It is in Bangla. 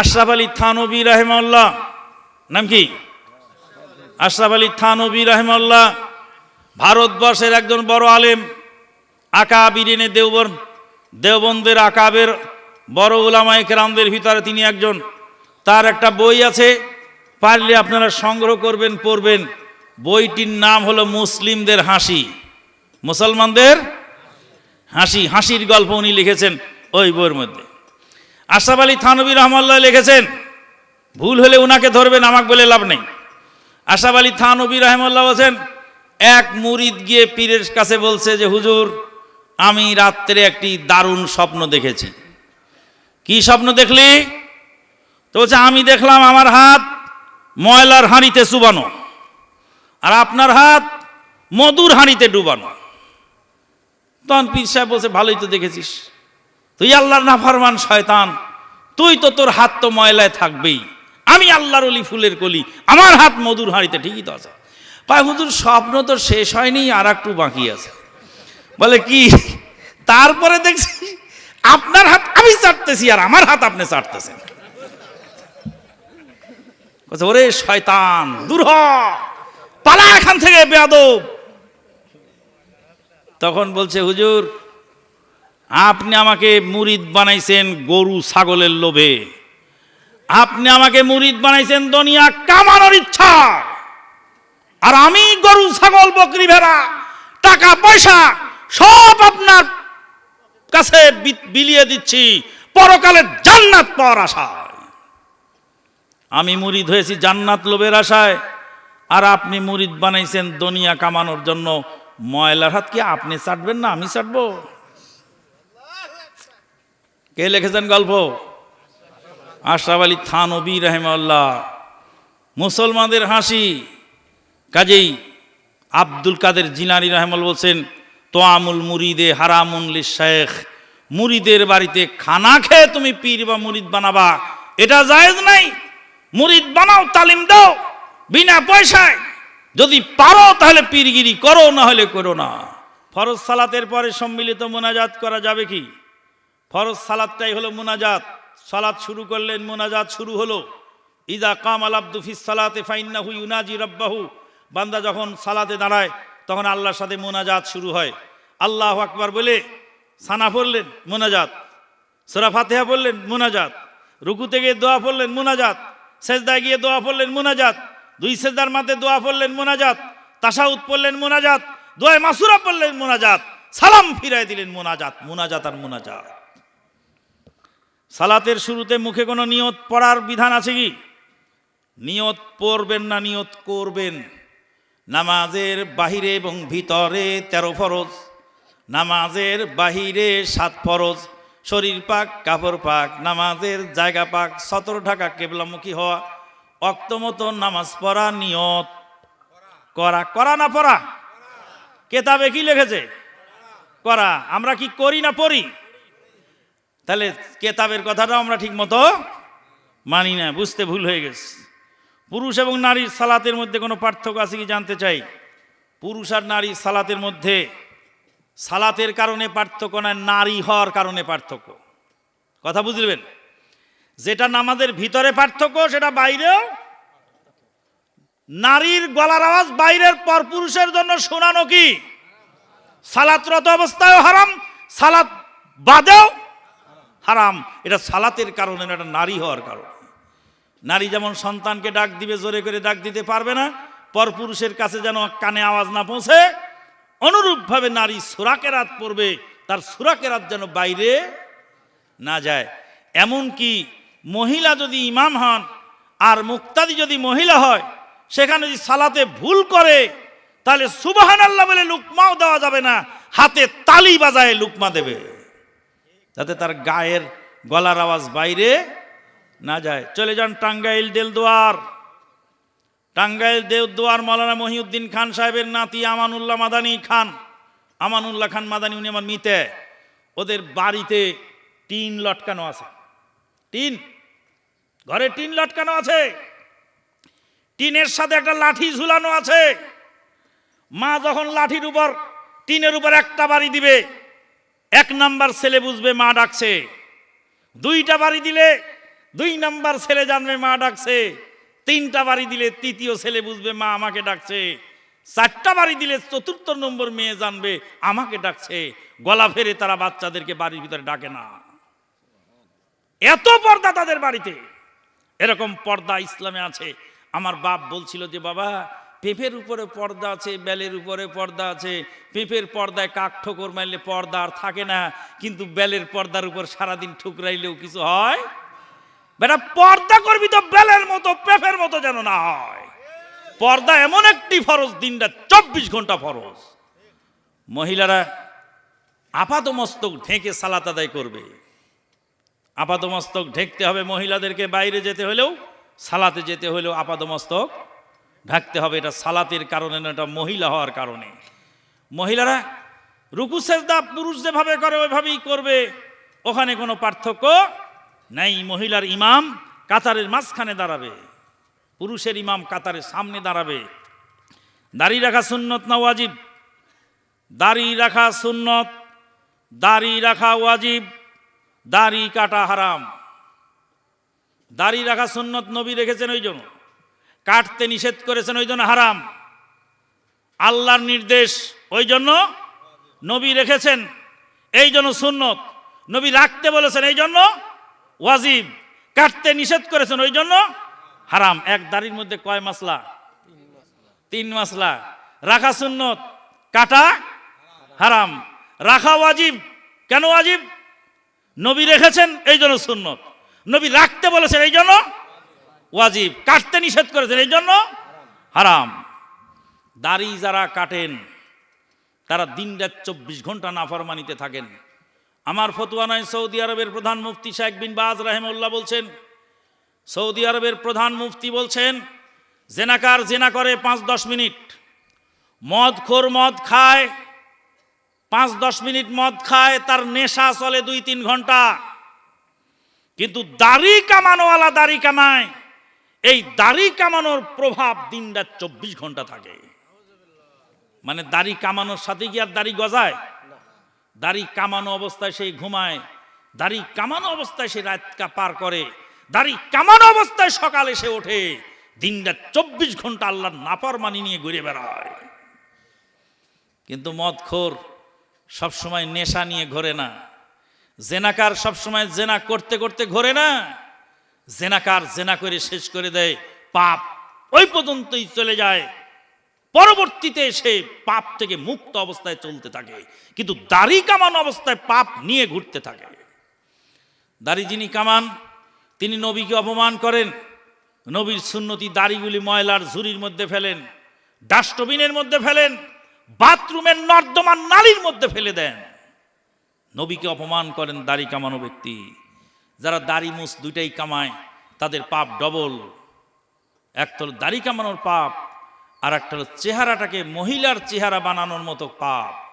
আশরাফ আলী থানবী রাহেমাল্লাহ নাম কি? আশরাফ আলী থানবী রাহেমাল্লাহ ভারতবর্ষের একজন বড় আলেম আকাবিরিনে দেওবন দেওবন্দের আকাবের বড় উলামায়ে কেরামদের ভিতরে তিনি একজন। তার একটা বই আছে, পারলে আপনারা সংগ্রহ করবেন, পড়বেন। বইটির নাম হলো মুসলিমদের হাসি। মুসলমানদের হাসি, হাসির গল্প উনি লিখেছেন ওই বইয়ের মধ্যে। আশরাফ আলী থানবী রহমাল্লাহ লিখেছেন, ভুল হলে উনাকে ধরবেন, আমাকে বলে লাভ নেই। আশরাফ আলী থানবী রহমাল্লাহ বলছেন, এক মুরিদ গিয়ে পীরের কাছে বলছে যে, হুজুর, আমি রাত্রে একটি দারুণ স্বপ্ন দেখেছি। কি স্বপ্ন দেখলি? তো বলছে, আমি দেখলাম আমার হাত ময়লার হাঁড়িতে চুবানো আর আপনার হাত মধুর হাঁড়িতে ডুবানো। তখন পীর সাহেব বলছে, ভালোই তো দেখেছিস। তুই আল্লাহর নাফরমান শয়তান। তুই তো তোর হাত তো ময়লায় থাকবেই। আমি আল্লাহর অলি ফুলের কলি। আমার হাত মধুর হাঁড়িতে ঠিকই তো আছে। পায় হুজুর, স্বপ্ন তো শেষ হয়নি আর একটু বাকি আছে। বলে, কি? তারপরে দেখছি, আপনার হাত আমি চাটতেছি আর আমার হাত আপনি চাটতেছেন ওরে শয়তান, দূর পালা এখান থেকে, বেয়াদব। তখন বলছে, হুজুর আপনি আমাকে মুরিদ বানাইছেন গরু ছাগলের লোভে। আপনি আমাকে মুরিদ বানাইছেন দুনিয়া কামানোর ইচ্ছা। আর আমি গরু, ছাগল, বকরি, ভেড়া, টাকা, পয়সা সব আপনার কাছে বিলিয়ে দিচ্ছি। পরকালে জান্নাত পাওয়ার আশায়। আমি মুরিদ হয়েছি জান্নাত লোভের আশায়। আর আপনি মুরিদ বানাইছেন দুনিয়া কামানোর জন্য। ময়লার হাত কি আপনি চাটবেন না, আমি চাটবো কে লিখেছেন গল্প? আশরাফ আলী থানবী রহেমাল্লাহ মুসলমানদের হাসি। কাজেই আব্দুল কাদের জিনারি রহমাল বলছেন, তোয়ামুল মুরিদে হারামুন শেখ মুরিদের বাড়িতে খানা খেয়ে তুমি পীর বা মুরিদ বানাবা। এটা জায়েজ নাই। মুরিদ বানাও, তালিম দাও, বিনা পয়সায়। যদি পারো তাহলে পীরগিরি করো, না হলে করো না। ফরজ সালাতের পরে সম্মিলিত মোনাজাত করা যাবে কি? ফরজ সালাদটাই হলো মোনাজাত। সালাত শুরু করলেন, মোনাজাত শুরু হলো। ইদা কাম আল আব্দু ফিস সালাতে ফাইন্নাহু ইউনাজি রব্বাহু। বান্দা যখন সালাতে দাঁড়ায়, তখন আল্লাহর সাথে মোনাজাত শুরু হয়। আল্লাহ আকবার বলে সানা পড়লেন, মোনাজাত। সোরা ফাতেহা পড়লেন, মোনাজাত। রুকুতে গিয়ে দোয়া পড়লেন, মোনাজাত। সেজদায় গিয়ে দোয়া পড়লেন, মোনাজাত। দুই সেজদার মাঝে দোয়া পড়লেন, মোনাজাত। তাসাউদ পড়লেন, মোনাজাত। দোয়ায় মাসুরা পড়লেন, মোনাজাত। সালাম ফিরাই দিলেন, মোনাজাত। মোনাজাত আর মোনাজাত। সালাতের শুরুতে মুখে কোনো নিয়ত পড়ার বিধান আছে কি? নিয়ত পড়বেন না, নিয়ত করবেন। নামাজের বাহিরে এবং ভিতরে তেরো ফরজ। নামাজের বাহিরে সাত ফরজ। শরীর পাক, কাপড় পাক, নামাজের জায়গা পাক, সতর ঢাকা কেবলামুখী হওয়া অক্তমত নামাজ পড়া, নিয়ত করা। করা না পড়া? কেতাবে কি লিখেছে? করা। আমরা কি করি না পড়ি? তাহলে কেতাবের কথাটাও আমরা ঠিক মতো মানি না, বুঝতে ভুল হয়ে গেছে। পুরুষ এবং নারীর সালাতের মধ্যে কোনো পার্থক্য আছে কি জানতে চাই? পুরুষ আর নারী সালাতের মধ্যে সালাতের কারণে পার্থক্য নয় নারী হওয়ার কারণে পার্থক্য? কথা বুঝলেন? যেটা নামাজের ভিতরে পার্থক্য, সেটা বাইরেও নারীর গলার আওয়াজ বাইরের পর পুরুষের জন্য শোনানো কি? সালাতরত অবস্থায় হারাম, সালাত বাদেও হারাম, এটা সালাতের কারণে এটা নারী হওয়ার কারণ। নারী যেমন সন্তানকে ডাক দিবে, জোরে করে ডাক দিতে পারবে না, পরপুরুষের কাছে যেন কানে আওয়াজ না পৌঁছে, অনুরূপভাবে নারী সুরাকে রাত পড়বে, তার সুরাকে রাত যেন বাইরে না যায়। এমন কি মহিলা যদি ইমাম হন, আর মুক্তাদি যদি মহিলা হয়, সেখানে যদি সালাতে ভুল করে, তাহলে সুবাহান আল্লাহ বলে লুকমাও দেওয়া যাবে না, হাতে তালি বাজায় লুকমা দেবে। যাতে তার গায়ের গলার আওয়াজ বাইরে না যায়। চলে যান টাঙ্গাইল দেলদুয়ার। টাঙ্গাইল দেলদুয়ার মৌলানা মহিউদ্দিন খান সাহেবের নাতি আমানুল্লাহ মাদানী খান। আমানুল্লাহ খান মাদানী, উনি আমার মিতে। ওদের বাড়িতে টিন লটকানো আছে। টিন? ঘরে টিন লটকানো আছে। টিনের সাথে একটা লাঠি ঝুলানো আছে। মা যখন লাঠির উপর, টিনের উপর একটা বাড়ি দিবে এক নাম্বার ছেলে বুঝবে, মা ডাকছে। দুইটা বাড়ি দিলে দুই নাম্বার ছেলে জানবে, মা ডাকছে। তিনটা বাড়ি দিলে তৃতীয় ছেলে বুঝবে, মা আমাকে ডাকছে। চারটা বাড়ি দিলে চতুর্থ নম্বর মেয়ে জানবে, আমাকে ডাকছে। গলা ফেরে তারা বাচ্চাদেরকে বাড়ির ভিতরে ডাকে না। এত পর্দা তাদের বাড়িতে। এরকম পর্দা ইসলামে আছে। আমার বাপ বলছিল যে, বাবা পেঁপের উপরে পর্দা আছে, বেলের উপরে পর্দা আছে। পেঁপের পর্দায় কাক ঠোকর মারলে পর্দা আর থাকে না, কিন্তু বেলের পর্দার উপর সারাদিন ঠুকরাইলেও কিছু হয়? বেটা, পর্দা করবি তো বেলের মতো পেঁপের মতো যেন না হয়। পর্দা এমন একটি ফরজ দিনটা চব্বিশ ঘণ্টা ফরজ। মহিলারা আপাতমস্তক ঢেকে সালাত আদায় করবে। আপাদমস্তক ঢেকতে হবে মহিলাদেরকে, বাইরে যেতে হলেও, সালাতে যেতে হলেও আপাদমস্তক ঢাকতে হবে, এটা সালাতের কারণে না, এটা মহিলা হওয়ার কারণে। মহিলারা রুকু, সেজদা পুরুষ যেভাবে করে, ওইভাবেই করবে। ওখানে কোনো পার্থক্য নাই। মহিলার ইমাম কাতারের মাঝখানে দাঁড়াবে। পুরুষের ইমাম কাতারের সামনে দাঁড়াবে। দাড়ি রাখা সুন্নত না ওয়াজিব? দাড়ি রাখা সুন্নত, দাড়ি রাখা ওয়াজিব, দাড়ি কাটা হারাম। দাড়ি রাখা সুন্নত নবী রেখেছেন ওই জন্য। কাটতে নিষেধ করেছেন ওই জন্য হারাম। আল্লাহর নির্দেশ ওই জন্য নবী রেখেছেন, এই জন্য সুন্নত। নবী রাখতে বলেছেন, এই জন্য ওয়াজিব। কাটতে নিষেধ করেছেন, ওই জন্য হারাম। এক দাড়ির মধ্যে কয় মাসলা? তিন মাসলা। রাখা সুন্নত, কাটা হারাম। রাখা ওয়াজিব, কেন ওয়াজিব? নবী রেখেছেন, এই জন্য সুন্নত। নবী রাখতে বলেছেন, এই জন্য ওয়াজিব, কাটতে নিষেধ করেছেন, এই জন্য হারাম। দাড়ি যারা কাটেন, তারা দিন রাত চব্বিশ ঘণ্টা নাফরমানিতে থাকেন। আমার ফতুয়া নয়, সৌদি আরবের প্রধান মুফতি শেখ বিন বাজ রাহেমউল্লাহ বলছেন, সৌদি আরবের প্রধান মুফতি বলছেন, জেনাকার জেনা করে পাঁচ দশ মিনিট, মদ খোর মদ খায়, পাঁচ দশ মিনিট মদ খায়, তার নেশা চলে দুই তিন ঘণ্টা। কিন্তু দাড়ি কামানোওয়ালা দাড়ি কামায়। এই দাড়ি কামানোর প্রভাব দিন রাত চব্বিশ ঘণ্টা থাকে। মানে দাড়ি কামানোর সাথে কি আর দাড়ি গজায়? দাড়ি কামানো অবস্থায় সে ঘুমায়, দাড়ি কামানো অবস্থায় সে রাতকা পার করে, দাড়ি কামানো অবস্থায় সকালে সে ওঠে দিনটা চব্বিশ ঘণ্টা আল্লাহর নাপার মানি নিয়ে ঘুরে বেড়ায়। কিন্তু মদখোর সবসময় নেশা নিয়ে ঘোরে না, জেনাকার সবসময় জেনা করতে করতে ঘোরে না। জেনাকার জেনা করে শেষ করে দেয়, পাপ ওই পর্যন্তই চলে যায়। পরবর্তীতে সে পাপ থেকে মুক্ত অবস্থায় চলতে থাকে, কিন্তু দাড়ি কামান অবস্থায় পাপ নিয়ে ঘুরতে থাকে। দাড়ি যিনি কামান, তিনি নবীকে অপমান করেন। নবীর সুন্নতি দাড়িগুলি ময়লার ঝুড়ির মধ্যে ফেলেন, ডাস্টবিনের মধ্যে ফেলেন, বাথরুমের নর্দমান নালীর মধ্যে ফেলে দেন। নবীকে অপমান করেন দাড়ি কামানো ব্যক্তি। যারা দাড়ি মুস দুইটাই কামায়, তাদের পাপ ডবল। একটা হলো দাড়ি কামানোর পাপ আর একটা চেহারাটাকে মহিলার চেহারা বানানোর মতো পাপ।